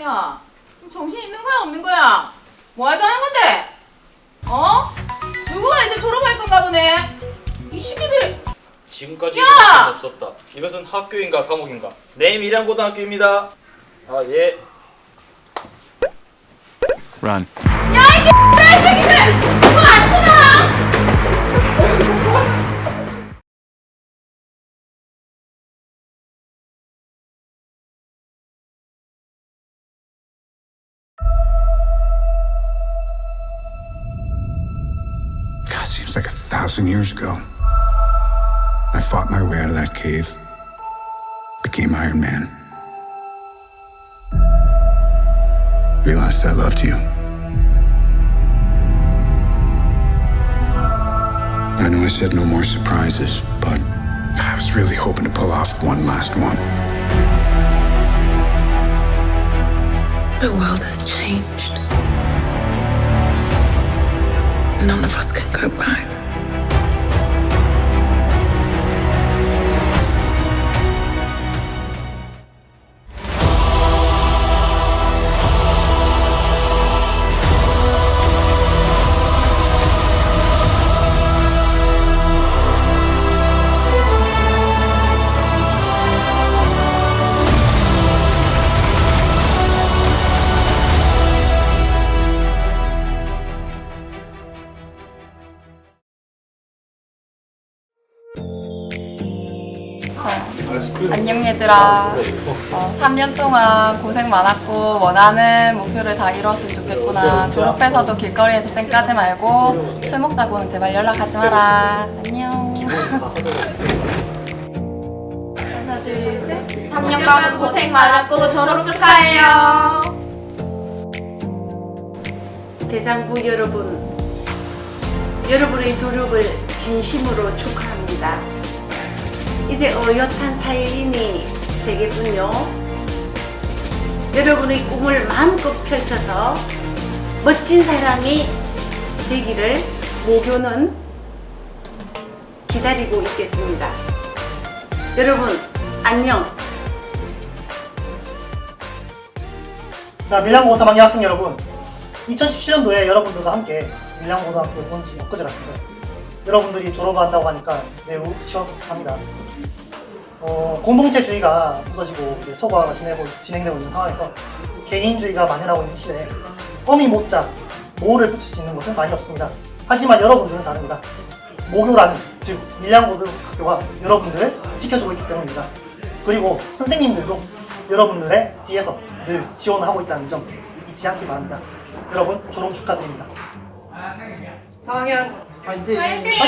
야, 정신 있는 거야 없는 거야? 뭐 하자는 건데? 어? 누구가 이제 졸업할 건가 보네. 이 시기들 지금까지 야! 이런 적은 없었다. 이것은 학교인가 과목인가? 네, 밀양고등학교입니다. 아 예. Run. 야 이게 이 새끼들 누구 안 쓰나? Years ago. I fought my way out of that cave, became Iron Man. Realized I loved you. I know I said no more surprises, but I was really hoping to pull off one last one. The world has changed. None of us can go back. 안녕 얘들아. 어, 3년 동안 고생 많았고 원하는 목표를 다 이뤘으면 좋겠구나. 졸업해서도 길거리에서 쌩까지 말고 술 먹자고는 제발 연락하지 마라. 안녕. 하나 둘 셋. 3년간 고생 많았고 졸업 축하해요. 대장부 여러분, 여러분의 졸업을 진심으로 축하합니다. 이제 어엿한 사회인이 되겠군요. 여러분의 꿈을 마음껏 펼쳐서 멋진 사람이 되기를 모교는 기다리고 있겠습니다. 여러분, 안녕. 자, 밀양고 3학년 학생 여러분. 2017년도에 여러분들과 함께 밀양고등학교 본지 엊그제 같은데 여러분들이 졸업한다고 하니까 매우 시원섭섭합니다. 어, 공동체주의가 부서지고 이제 소과가 진행되고, 진행되고 있는 상황에서 개인주의가 만연하고 있는 시대에 어미 못자 모를 붙일 수 있는 것은 많이 없습니다. 하지만 여러분들은 다릅니다. 모교라는 즉 밀양고등학교가 여러분들을 지켜주고 있기 때문입니다. 그리고 선생님들도 여러분들의 뒤에서 늘 지원을 하고 있다는 점 잊지 않기 바랍니다. 여러분 졸업 축하드립니다. 4학년 화이팅! 화이팅!